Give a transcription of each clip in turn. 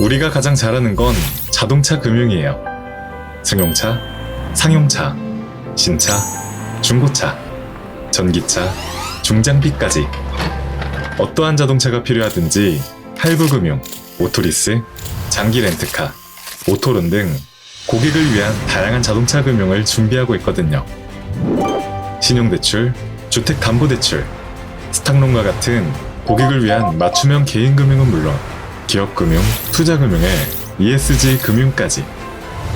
우리가 가장 잘하는 건 자동차 금융이에요. 승용차, 상용차, 신차, 중고차, 전기차, 중장비까지. 어떠한 자동차가 필요하든지 할부금융, 오토리스, 장기 렌트카, 오토론 등 고객을 위한 다양한 자동차 금융을 준비하고 있거든요. 신용대출, 주택담보대출, 스탁론과 같은 고객을 위한 맞춤형 개인금융은 물론 기업금융, 투자금융에 ESG 금융까지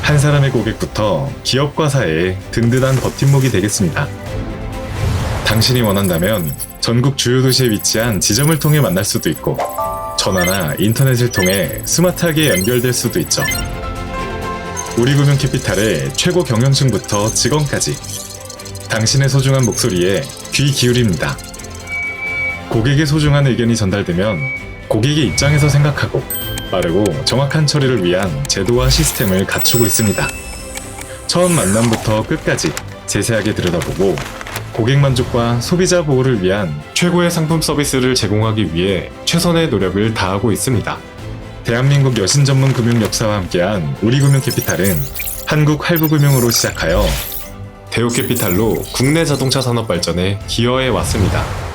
한 사람의 고객부터 기업과 사회의 든든한 버팀목이 되겠습니다. 당신이 원한다면 전국 주요 도시에 위치한 지점을 통해 만날 수도 있고 전화나 인터넷을 통해 스마트하게 연결될 수도 있죠. 우리금융 캐피탈의 최고 경영층부터 직원까지 당신의 소중한 목소리에 귀 기울입니다. 고객의 소중한 의견이 전달되면 고객의 입장에서 생각하고 빠르고 정확한 처리를 위한 제도와 시스템을 갖추고 있습니다. 처음 만남부터 끝까지 세세하게 들여다보고 고객 만족과 소비자 보호를 위한 최고의 상품 서비스를 제공하기 위해 최선의 노력을 다하고 있습니다. 대한민국 여신 전문 금융 역사와 함께한 우리금융캐피탈은 한국 할부금융으로 시작하여 대우캐피탈로 국내 자동차 산업 발전에 기여해 왔습니다.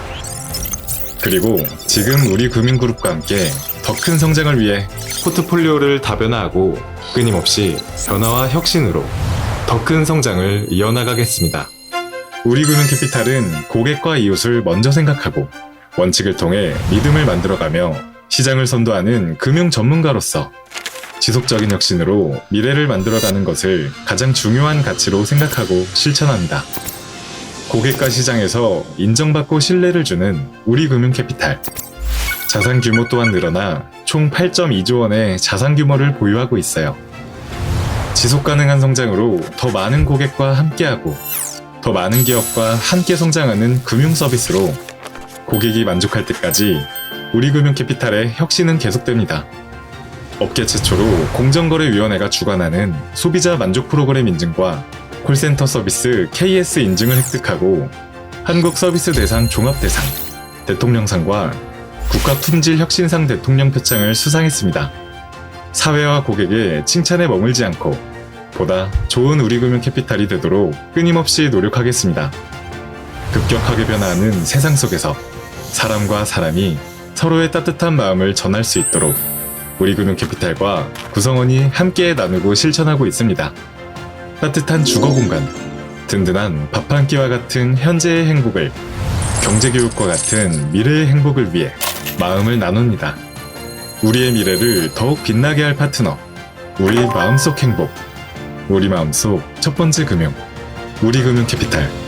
그리고 지금 우리 금융그룹과 함께 더 큰 성장을 위해 포트폴리오를 다변화하고 끊임없이 변화와 혁신으로 더 큰 성장을 이어나가겠습니다. 우리금융캐피탈은 고객과 이웃을 먼저 생각하고 원칙을 통해 믿음을 만들어가며 시장을 선도하는 금융 전문가로서 지속적인 혁신으로 미래를 만들어가는 것을 가장 중요한 가치로 생각하고 실천합니다. 고객과 시장에서 인정받고 신뢰를 주는 우리금융캐피탈. 자산 규모 또한 늘어나 총 8.2조 원의 자산 규모를 보유하고 있어요. 지속 가능한 성장으로 더 많은 고객과 함께하고 더 많은 기업과 함께 성장하는 금융 서비스로 고객이 만족할 때까지 우리금융캐피탈의 혁신은 계속됩니다. 업계 최초로 공정거래위원회가 주관하는 소비자 만족 프로그램 인증과 콜센터 서비스 KS 인증을 획득하고 한국 서비스 대상 종합 대상, 대통령상과 국가 품질 혁신상 대통령 표창을 수상했습니다. 사회와 고객의 칭찬에 머물지 않고 보다 좋은 우리금융 캐피탈이 되도록 끊임없이 노력하겠습니다. 급격하게 변화하는 세상 속에서 사람과 사람이 서로의 따뜻한 마음을 전할 수 있도록 우리금융 캐피탈과 구성원이 함께 나누고 실천하고 있습니다. 따뜻한 주거 공간, 든든한 밥 한 끼와 같은 현재의 행복을, 경제교육과 같은 미래의 행복을 위해 마음을 나눕니다. 우리의 미래를 더욱 빛나게 할 파트너, 우리 마음속 행복, 우리 마음속 첫 번째 금융, 우리 금융 캐피탈.